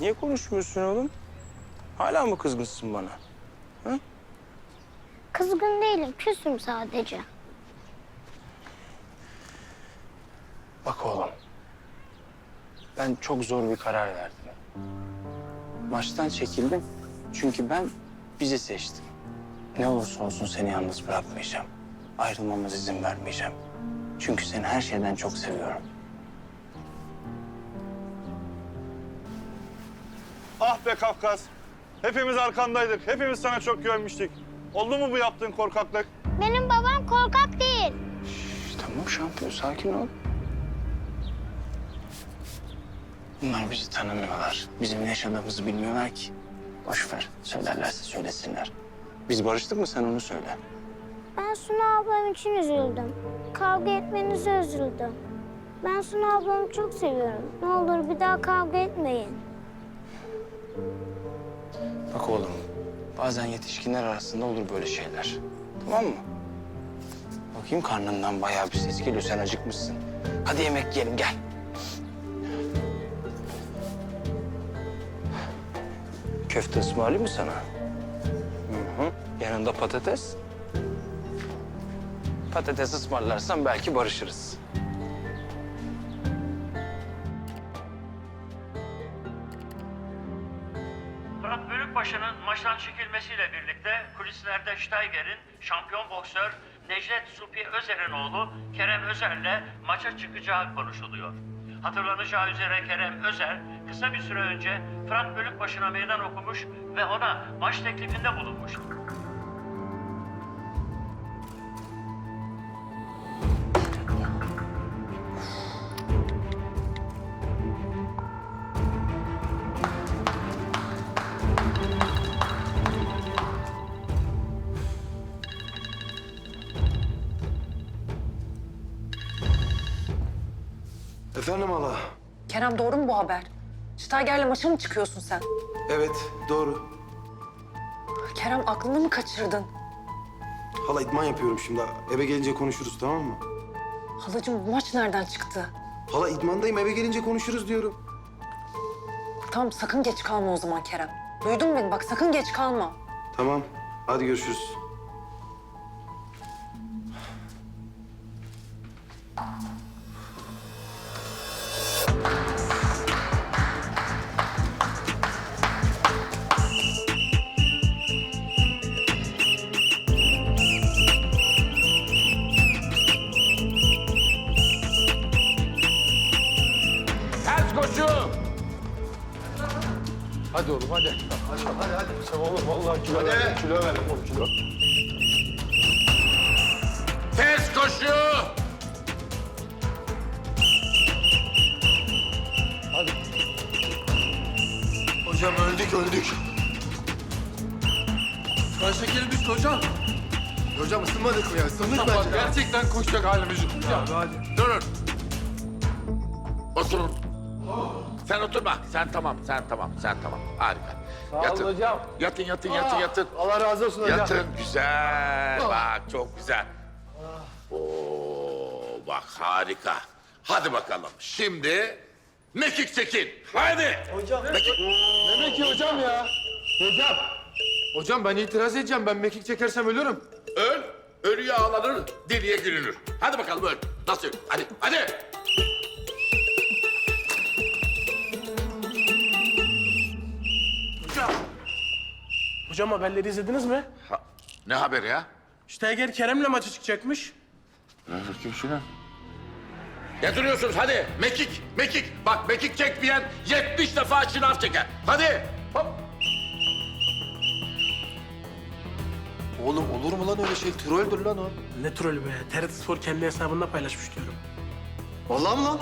Niye konuşmuyorsun oğlum? Hala mı kızgınsın bana? Kızgın değilim, küsüm sadece. Bak oğlum. Ben çok zor bir karar verdim. Maçtan çekildim. Çünkü ben bizi seçtim. Ne olursa olsun seni yalnız bırakmayacağım. Ayrılmamız izin vermeyeceğim. Çünkü seni her şeyden çok seviyorum. Ah be Kafkas. Hepimiz arkandaydık. Hepimiz sana çok güvenmiştik. Oldu mu bu yaptığın korkaklık? Benim babam korkak değil. Şş, tamam şampiyon sakin ol. Bunlar bizi tanımıyorlar. Bizim ne yaşadığımızı bilmiyorlar ki. Boş ver. Söylerlerse söylesinler. Biz barıştık mı sen onu söyle. Ben Suna ablam için üzüldüm. Kavga etmenize üzüldüm. Ben Suna ablamı çok seviyorum. Ne olur bir daha kavga etmeyin. Bak oğlum, bazen yetişkinler arasında olur böyle şeyler. Tamam mı? Bakayım karnından bayağı bir ses geliyor. Sen acıkmışsın. Hadi yemek yiyelim, gel. Köfte ısmarlayayım mı sana? Hı hı. Yanında patates. Patates ısmarlarsan belki barışırız. Maçtan çekilmesiyle birlikte kulislerde Steiger'in şampiyon boksör Necdet Supi Özer'in oğlu Kerem Özer'le maça çıkacağı konuşuluyor. Hatırlanacağı üzere Kerem Özer kısa bir süre önce Fırat Bölükbaşı'na meydan okumuş ve ona maç teklifinde bulunmuş. Efendim hala. Kerem doğru mu bu haber? Steiger'le maça mı çıkıyorsun sen? Evet doğru. Kerem aklını mı kaçırdın? Hala idman yapıyorum şimdi. Eve gelince konuşuruz tamam mı? Halacığım bu maç nereden çıktı? Hala idmandayım eve gelince konuşuruz diyorum. Tamam sakın geç kalma o zaman Kerem. Duydun mu beni? Bak sakın geç kalma. Tamam hadi görüşürüz. Koşu. Hadi oğlum hadi. Hadi hadi hadi. Sen oğlum vallahi kilo ver. Kilo ver oğlum kilo. Ters koşu. Hadi. Hocam öldük öldük. Kan şekeri düştü hocam. Hocam ısınmadık mı ya? Isındık Bak gerçekten koşacak halimiz yok. Hadi hadi. Durun. Oturun. Sen oturma. Sen tamam, sen tamam, sen tamam. Harika. yatın. hocam. Yatın, yatın, yatın, yatın. Allah razı olsun hocam. Yatın. Güzel. Bak çok güzel. Oo, bak harika. Hadi bakalım. Şimdi mekik çekin. Hadi. Demek ki hocam ya. Hocam. Hocam ben itiraz edeceğim. Ben mekik çekersem ölürüm. Öl. Ölüye ağlanır, deliye gülünür. Hadi bakalım öl. Nasıl? Hadi, hadi. Hocam haberleri izlediniz mi? Ha, ne haber ya? Steiger Kerem'le maça çıkacakmış. Ne duruyorsunuz? Hadi mekik, mekik. Bak mekik çekmeyen 70 defa şınav çeker. Hadi. Hop. Oğlum olur mu lan öyle şey? Trolldür lan o. Ne trolü be. TRT Spor kendi hesabında paylaşmış diyorum. Vallahi mı lan?